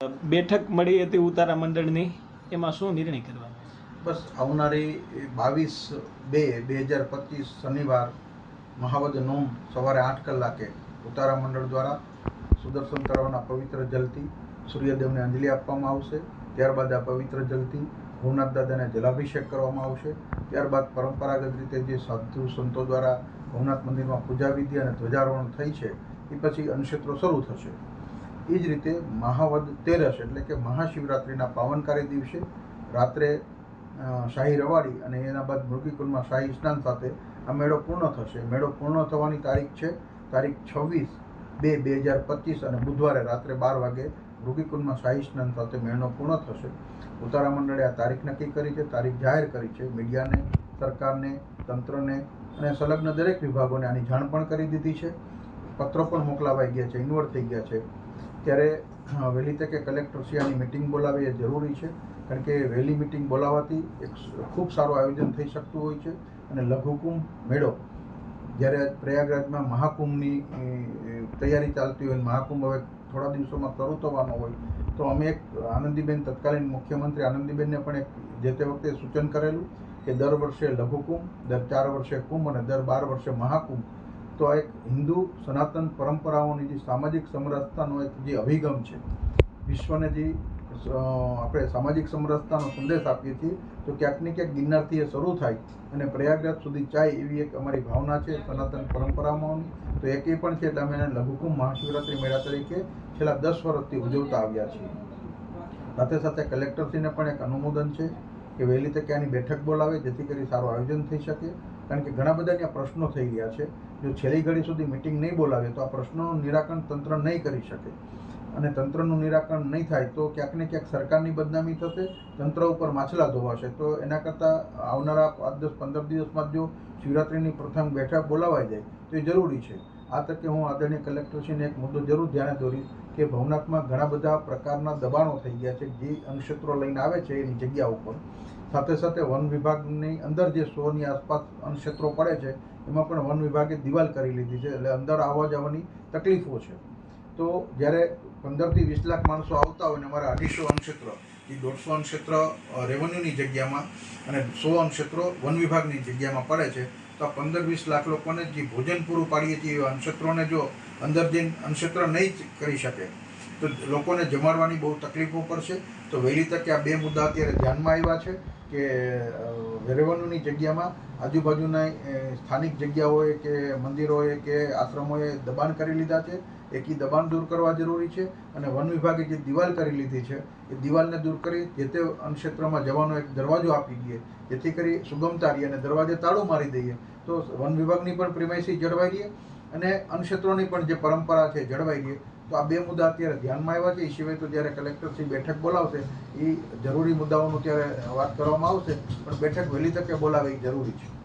બેઠક મળી હતી ઉતારા મંડળની, એમાં શું નિર્ણય કરવાનો? બસ, આવનારી બાવીસ બે બે હજાર પચીસ શનિવાર મહાવદ નોમ સવારે આઠ કલાકે ઉતારા મંડળ દ્વારા સુદર્શન તળાવના પવિત્ર જલથી સૂર્યદેવને અંજલિ આપવામાં આવશે. ત્યારબાદ આ પવિત્ર જલથી ભવનાથ દાદાને જલાભિષેક કરવામાં આવશે. ત્યારબાદ પરંપરાગત રીતે જે સાધુ સંતો દ્વારા ભવનાથ મંદિરમાં પૂજા વિધિ અને ધ્વજારોહણ થઈ છે, એ પછી અનુક્ષેત્રો શરૂ થશે. એ જ રીતે મહાવદ તેરસ એટલે કે મહાશિવરાત્રિના પાવનકારી દિવસે રાત્રે શાહી રવાડી અને એના બાદ મૃગીકુલમાં શાહી સ્નાન સાથે આ મેળો પૂર્ણ થશે. મેળો પૂર્ણ થવાની તારીખ છે, તારીખ છવ્વીસ બે બે હજાર પચીસ અને બુધવારે રાત્રે બાર વાગે મૃગીકુંડમાં શાહી સ્નાન સાથે મેળો પૂર્ણ થશે. ઉતારા મંડળે આ તારીખ નક્કી કરી છે, તારીખ જાહેર કરી છે. મીડિયાને, સરકારને, તંત્રને અને સંલગ્ન દરેક વિભાગોને આની જાણ પણ કરી દીધી છે. પત્રો પણ મોકલાવાઈ ગયા છે ઇન્વર્ટ થઈ ગયા છે. ત્યારે વહેલી તકે કલેક્ટરશ્રી આની મિટિંગ બોલાવી એ જરૂરી છે. કારણ કે વહેલી મિટિંગ બોલાવવાથી એક ખૂબ સારું આયોજન થઈ શકતું હોય છે અને લઘુકુંભ મેળો, જ્યારે પ્રયાગરાજમાં મહાકુંભની તૈયારી ચાલતી હોય મહાકુંભ હવે થોડા દિવસોમાં શરૂ થવાનો હોય, તો અમે એક આનંદીબેન, તત્કાલીન મુખ્યમંત્રી આનંદીબેનને પણ એક જે તે વખતે સૂચન કરેલું કે દર વર્ષે લઘુકુંભ, દર ચાર વર્ષે કુંભ અને દર બાર વર્ષે મહાકુંભ તો આ એક હિન્દુ સનાતન પરંપરાઓની જે સામાજિક સમરસતાનો એક જે અભિગમ છે, વિશ્વને જે આપણે સામાજિક સમરસતાનો સંદેશ આપીએ છીએ, તો ક્યાંક ને ક્યાંક ગિરનારથી એ શરૂ થાય અને પ્રયાગરાજ સુધી જાય એવી એક અમારી ભાવના છે સનાતન પરંપરાઓની તો એક પણ છે અમે એને લઘુકુંભ મહાશિવરાત્રિ મેળા તરીકે છેલ્લા દસ વર્ષથી ઉજવતા આવ્યા છીએ. સાથે સાથે કલેક્ટરશ્રીને પણ એક અનુમોદન છે કે વહેલી તકે આની બેઠક બોલાવે, જેથી કરી સારું આયોજન થઈ શકે. કારણ કે ઘણા બધા ત્યાં પ્રશ્નો થઈ ગયા છે. જો છેલ્લી ઘડી સુધી મિટિંગ નહીં બોલાવે તો આ પ્રશ્નોનું નિરાકરણ તંત્ર નહીં કરી શકે. અને તંત્રનું નિરાકરણ નહીં થાય તો ક્યાંક ને ક્યાંક સરકારની બદનામી થશે, તંત્ર ઉપર માછલા ધોવાશે. તો એના કરતાં આવનારા પાંચ દસ, પંદર દિવસમાં જો શિવરાત્રિની પ્રથમ બેઠક બોલાવાઈ જાય, તો એ જરૂરી છે. આ તકે હું આદરણીય કલેક્ટરશ્રીને એક મુદ્દો જરૂર ધ્યાને દોરી કે ભવનાથમાં ઘણા બધા પ્રકારના દબાણો થઈ ગયા છે, જે અન્નક્ષેત્રો લઈને આવે છે એની જગ્યા ઉપર. સાથે સાથે વન વિભાગની અંદર જે સોની આસપાસ અન્નક્ષેત્રો પડે છે, એમાં પણ વન વિભાગે દિવાલ કરી લીધી છે, એટલે અંદર આવવા જવાની તકલીફો છે. તો જ્યારે પંદરથી વીસ લાખ માણસો આવતા હોય ને અમારા અઢીસો અન્નક્ષેત્ર એ દોઢસો અન્નક્ષેત્ર રેવન્યુની જગ્યામાં અને સો અન્નક્ષેત્રો વન વિભાગની જગ્યામાં પડે છે તો પંદર વીસ લાખ લોકોને જે ભોજન પૂરું પાડીએ છીએ એ અન્નક્ષેત્રોને જો અંદર જઈને અંશત્ર નહીં કરી શકે તો લોકોને જમાડવાની બહુ તકલીફો પડશે. તો વહેલી તકે આ બે મુદ્દા અત્યારે ધ્યાનમાં આવ્યા છે કે રેવન્યુની જગ્યામાં આજુબાજુના સ્થાનિક જગ્યાઓએ કે મંદિરોએ કે આશ્રમોએ દબાણ કરી લીધા છે. એક દબાણ દૂર કરવા જરૂરી છે અને વન વિભાગે જે દિવાલ કરી લીધી છે, એ દિવાલને દૂર કરી જે તે અન્નક્ષેત્રમાં જવાનો એક દરવાજો આપી દઈએ. જેથી કરી સુગમતા રહીએ અને દરવાજે તાળું મારી દઈએ. તો વન વિભાગની પણ પ્રિમાઇસી જળવાઈ રહીએ અને અનક્ષેત્રોની પણ જે પરંપરા છે જળવાઈ રહીએ તો આ બે મુદ્દા અત્યારે ધ્યાનમાં આવ્યા છે. એ સિવાય તો જ્યારે કલેક્ટરશ્રી બેઠક બોલાવશે, એ જરૂરી મુદ્દાઓનું ત્યારે વાત કરવામાં આવશે. પણ બેઠક વહેલી તકે બોલાવે એ જરૂરી છે.